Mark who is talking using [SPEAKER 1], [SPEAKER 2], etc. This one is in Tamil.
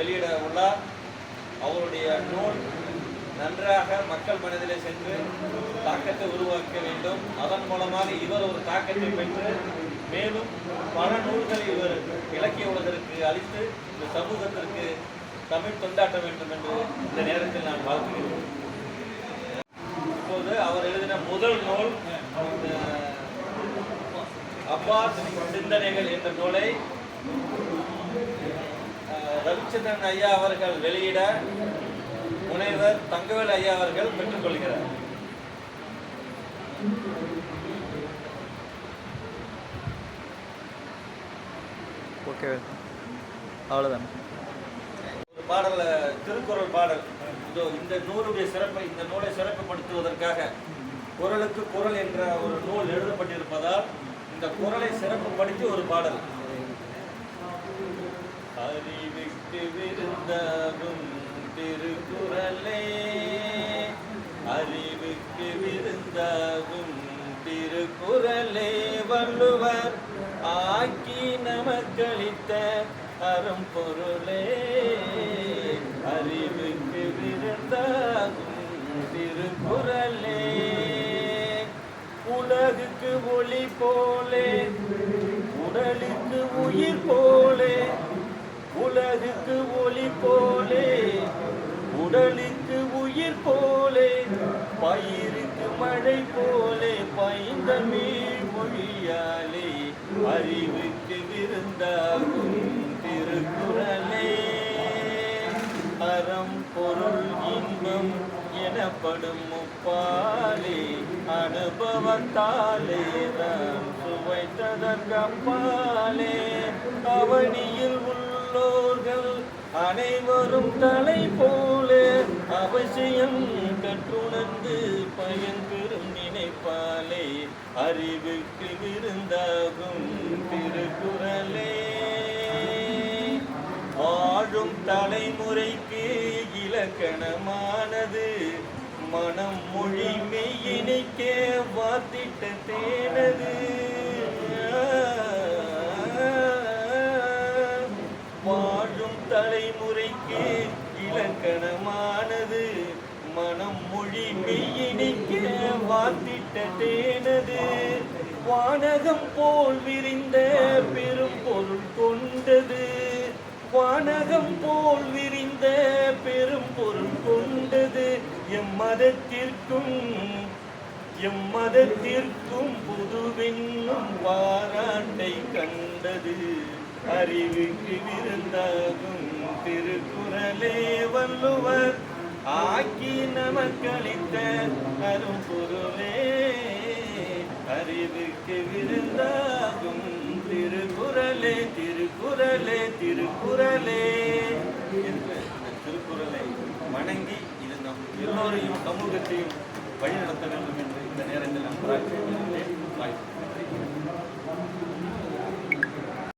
[SPEAKER 1] வெளியிட உள்ளார் அவருடைய நூல் நன்றாக மக்கள் மனதிலே சென்று தாக்கத்தை உருவாக்க வேண்டும். அதன் மூலமாக இவர் ஒரு தாக்கத்தை பெற்று மேலும் பல நூல்களை இவர் இலக்கிய உலகிற்கு அளித்து இந்த சமூகத்திற்கு தமிழ் தொண்டாட்ட வேண்டும் என்று இந்த நேரத்தில் நான் வாழ்த்துகிறேன். இப்போது அவர் எழுதின முதல் நூல் அப்பாஸ் சிந்தனைகள் என்ற நூலை ரவிச்சந்திரன் ஐயா அவர்கள் வெளியிட முனைவர் தங்கவேல் ஐயா அவர்கள் பெற்றுக்கொள்கிறார்.
[SPEAKER 2] ஓகே. அவ்வளோதான்
[SPEAKER 1] ஒரு பாடல் திருக்குறள் பாடல். இதோ இந்த நூலுடைய சிறப்பை இந்த நூலை சிறப்புப்படுத்துவதற்காக குறளுக்கு குறள் என்ற ஒரு நூல் எழுதப்பட்டிருப்பதால் இந்த குறளை சிறப்புப்படுத்தி ஒரு பாடல். அறிவிக்கு விருந்தாகும் திருக்குறளே. அறிவுக்கு விருந்தாகும் திருக்குறளே. வள்ளுவர் ஆக்கி நமக்களித்த அறம் பொருளே. அறிவுக்கு விருந்தாகும் திருக்குறளே. உலகுக்கு ஒளி போலே உடலுக்கு உயிர் போலே உலகுக்கு ஒளி போலே உடலுக்கு உயிர் போலே பயிருக்கு மழை போலே பைந்தமிழ் மொழியாலே அறிவுக்கு விருந்தாகும் திருக்குறளே. அறம் பொருள் இன்பம் எனப்படும் முப்பாலே அனுபவத்தாலே தான் சுவைத்ததற்கப்பாலே அவனியில் உள்ள உள்ளோர்கள் அனைவரும் தலை போல அவசியம் கற்றுணர்ந்து பயன் பெறும் நினைப்பாலே. அறிவுக்கு விருந்தாகும் திருக்குறளே. வாழும் தலைமுறைக்கு இலக்கணமானது. மனம் மொழி இணைக்க வாத்திட்ட தேனது. வாழும் தலைமுறைக்கு இலக்கணமானது. மனம் மொழி மெய்யினிக்க வாத்திட்டேனது வானகம் போல் விரிந்த பெரும் பொருள் கொண்டது. வானகம் போல் விரிந்த பெரும் பொருள் கொண்டது. எம் மதத்திற்கும் எம் மதத்திற்கும் புதுவென்னும் பாராட்டை கண்டது. அறிவுக்கு விருந்தாகும் திருக்குறளே வள்ளுவர். ஆக்கி நமக்களித்த அரும்பொருளே. அறிவுக்கு விருந்தாகும் திருக்குறளே திருக்குறளே. திருக்குறளே என்ற திருக்குறளை வணங்கி இது நம் எல்லோரையும் சமூகத்தையும் வழிநடத்த வேண்டும் என்று இந்த நேரத்தில் நான் வாய்ப்பு